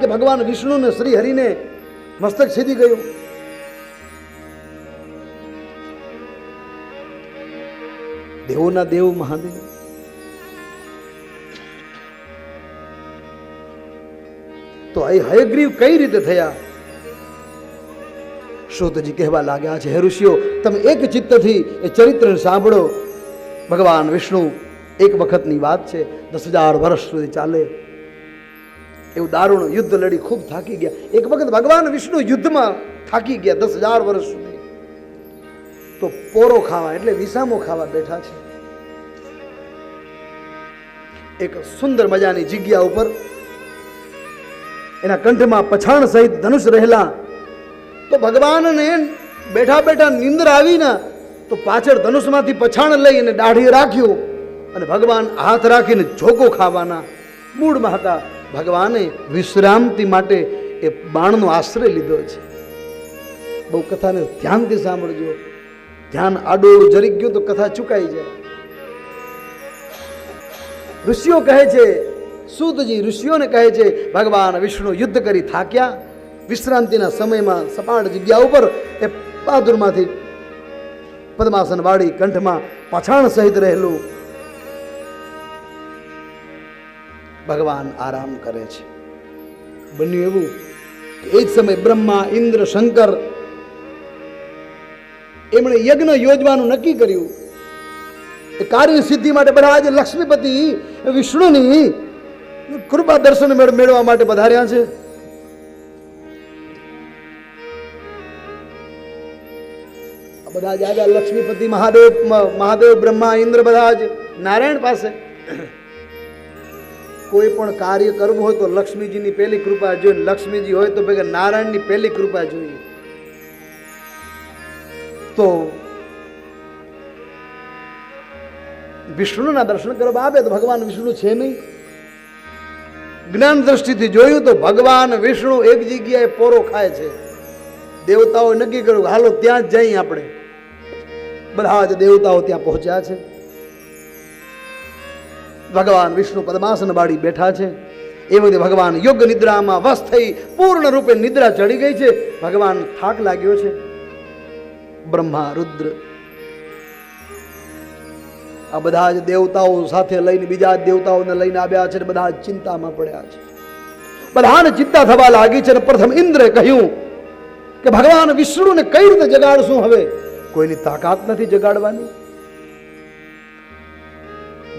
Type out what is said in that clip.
કે ભગવાન વિષ્ણુ ને શ્રી હરિને મસ્તક સીધી ગયું. દેવોના દેવ મહાદેવ. તો એ હયગ્રીવ કઈ રીતે થયા? શોધજી કહેવા લાગ્યા છે, હે ઋષિઓ, તમે એક ચિત્તથી એ ચરિત્ર સાંભળો. ભગવાન વિષ્ણુ એક વખતની વાત છે, દસ હજાર વર્ષ સુધી ચાલે. એવું દારૂણ યુદ્ધ લડી ખૂબ થાકી ગયા. એક વખત ભગવાન વિષ્ણુ યુદ્ધમાં થાકી ગયા દસ હજાર વર્ષ સુધી. તો પોરો ખાવા એટલે વિસામો ખાવા બેઠા છે. એક સુંદર મજાની જગ્યા ઉપર એના કંઠમાં પછાણ સહિત ધનુષ રહેલા. તો ભગવાનને બેઠા બેઠા નિંદર આવીને તો પાછળ ધનુષમાંથી પછાણ લઈ અને દાઢી રાખ્યું અને ભગવાન હાથ રાખીને જોકો ખાવાના મૂળમાં હતા. ભગવાને વિશ્રાંતિ માટે એ બાણનો આશ્રય લીધો છે. બહુ કથાને ધ્યાનથી સાંભળજો. ધ્યાન આડોળ જરી ગયું તો કથા ચુકાઈ જાય. ઋષિઓ કહે છે, સૂતજી ઋષિઓને કહે છે, ભગવાન વિષ્ણુ યુદ્ધ કરી થાક્યા. વિશ્રાંતિના સમયમાં સપાટ જગ્યા ઉપર એ બહાદુરમાંથી પદ્માસન વાળી કંઠમાં પછાણ સહિત રહેલું ભગવાન આરામ કરે છે. બન્યું એવું કે એ જ સમય બ્રહ્મા ઇન્દ્ર શંકર એમણે યજ્ઞ યોજવાનું નક્કી કર્યું એ કાર્ય સિદ્ધિ માટે બધા આજે લક્ષ્મીપતિ, વિષ્ણુની કૃપા દર્શન મેળ- મેળવવા માટે પધાર્યા છે. બધા જ આવ્યા લક્ષ્મીપતિ, મહાદેવ મહાદેવ, બ્રહ્મા, ઇન્દ્ર બધા જ નારાયણ પાસે કોઈ પણ કાર્ય કરવું હોય તો લક્ષ્મીજીની પહેલી કૃપા જોઈએ. લક્ષ્મીજી હોય તો ભેગા નારાયણની પહેલી કૃપા જોઈએ. તો વિષ્ણુના દર્શન કરવા આવે તો ભગવાન વિષ્ણુ છે નહીં. જ્ઞાન દ્રષ્ટિથી જોયું તો ભગવાન વિષ્ણુ એક જગ્યાએ પોરો ખાય છે. દેવતાઓએ નક્કી કર્યું હાલો ત્યાં જ જઈએ આપણે. બધા જ દેવતાઓ ત્યાં પહોંચ્યા છે. ભગવાન વિષ્ણુ પદ્માસન બાળી બેઠા છે. એ વખતે ભગવાન યોગ નિદ્રામાં વસ થઈ પૂર્ણ રૂપે નિદ્રા ચડી ગઈ છે. ભગવાન થાક લાગ્યો છે. બ્રહ્મા, રુદ્ર. આ બધા જ દેવતાઓ સાથે લઈને બીજા દેવતાઓને લઈને આવ્યા છે બધા ચિંતામાં પડ્યા છે. બધાને ચિંતા થવા લાગી છે અને પ્રથમ ઇન્દ્રે કહ્યું કે ભગવાન વિષ્ણુને કઈ રીતે જગાડશું હવે? કોઈની તાકાત નથી જગાડવાની?